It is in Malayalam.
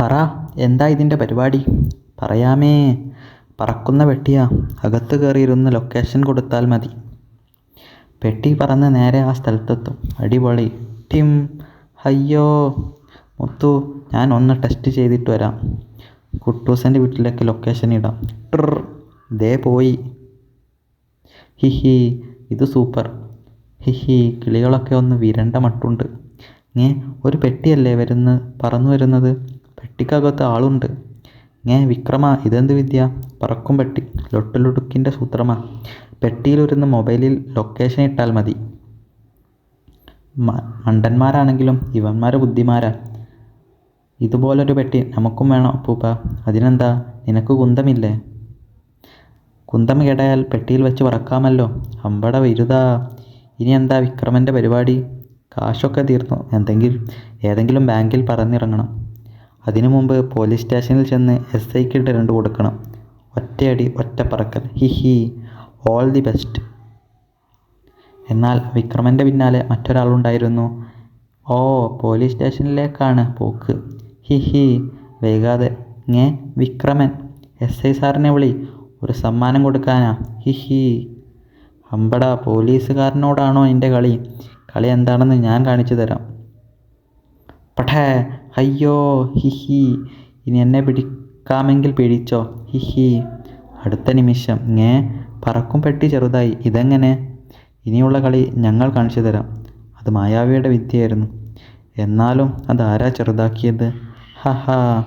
പറ എന്താ ഇതിന്റെ പരിപാടി? പറയാമേ. പറക്കുന്ന പെട്ടിയാ അകത്ത് കയറിയിരുന്ന് ലൊക്കേഷൻ കൊടുത്താൽ മതി. പെട്ടി പറന്ന് നേരെ ആ സ്ഥലത്തെത്തും. അടിപൊളി. ടിം. അയ്യോ. മുത്തു ഞാൻ ഒന്ന് ടെസ്റ്റ് ചെയ്തിട്ട് വരാം. കുട്ടൂസന്റെ വീട്ടിലേക്ക് ലൊക്കേഷൻ ഇടാം. ട്രിർ. ദേ പോയി. ഹിഹി ഇത് സൂപ്പർ. ഹിഹി കിളികളൊക്കെ ഒന്ന് വിരണ്ട മട്ടുണ്ട്. ഏ ഒരു പെട്ടിയല്ലേ വരുന്ന പറന്നു വരുന്നത്? പെട്ടിക്കകത്ത് ആളുണ്ട്. ഏ വിക്രമ ഇതെന്ത് വിദ്യ? പറക്കും പെട്ടി. ലൊട്ടുലുടുക്കിന്റെ സൂത്രമാ. പെട്ടിയിലിരുന്ന് മൊബൈലിൽ ലൊക്കേഷൻ ഇട്ടാൽ മതി. മണ്ടന്മാരാണെങ്കിലും ഇവന്മാർ ബുദ്ധിമാരാ. ഇതുപോലൊരു പെട്ടി നമുക്കും വേണം അപ്പൂപ്പ? അതിനെന്താ? നിനക്ക് കുന്തമില്ലേ? കുന്തം കേടായാൽ പെട്ടിയിൽ വെച്ച് പറക്കാമല്ലോ. അമ്പട വരുതാ ഇനി എന്താ വിക്രമന്റെ പരിപാടി? കാശൊക്കെ തീർന്നു. എന്തെങ്കിലും ഏതെങ്കിലും ബാങ്കിൽ പറന്നിറങ്ങണം. അതിനു മുമ്പ് പോലീസ് സ്റ്റേഷനിൽ ചെന്ന് എസ് ഐക്ക് രണ്ട് കൊടുക്കണം. ഒറ്റയടി ഒറ്റ പറക്കൽ ഹി ഹി. All the best. എന്നാൽ വിക്രമന്റെ പിന്നാലെ മറ്റൊരാളുണ്ടായിരുന്നു. ഓ പോലീസ് സ്റ്റേഷനിലേക്കാണ് പോക്ക്. ഹി ഹി. വൈകാതെ ഞേ വിക്രമൻ. എസ് ഐ സാറിനെ വിളി. ഒരു സമ്മാനം കൊടുക്കാനാ. ഹി ഹി. അമ്പടാ പോലീസുകാരനോടാണോ എന്റെ കളി? കളി എന്താണെന്ന് ഞാൻ കാണിച്ചു തരാം. പഠേ അയ്യോ ഹിഹി ഇനി എന്നെ പിടിക്കാമെങ്കിൽ പിടിച്ചോ? ഹിഹി അടുത്ത നിമിഷം ഞേ പറക്കും പെട്ടി ചെറുതായി. ഇതെങ്ങനെ? ഇനിയുള്ള കളി ഞങ്ങൾ കാണിച്ചു തരാം. അത് മായാവിയുടെ വിദ്യയായിരുന്നു. എന്നാലും അതാരാ ചെറുതാക്കിയത്? ഹഹാ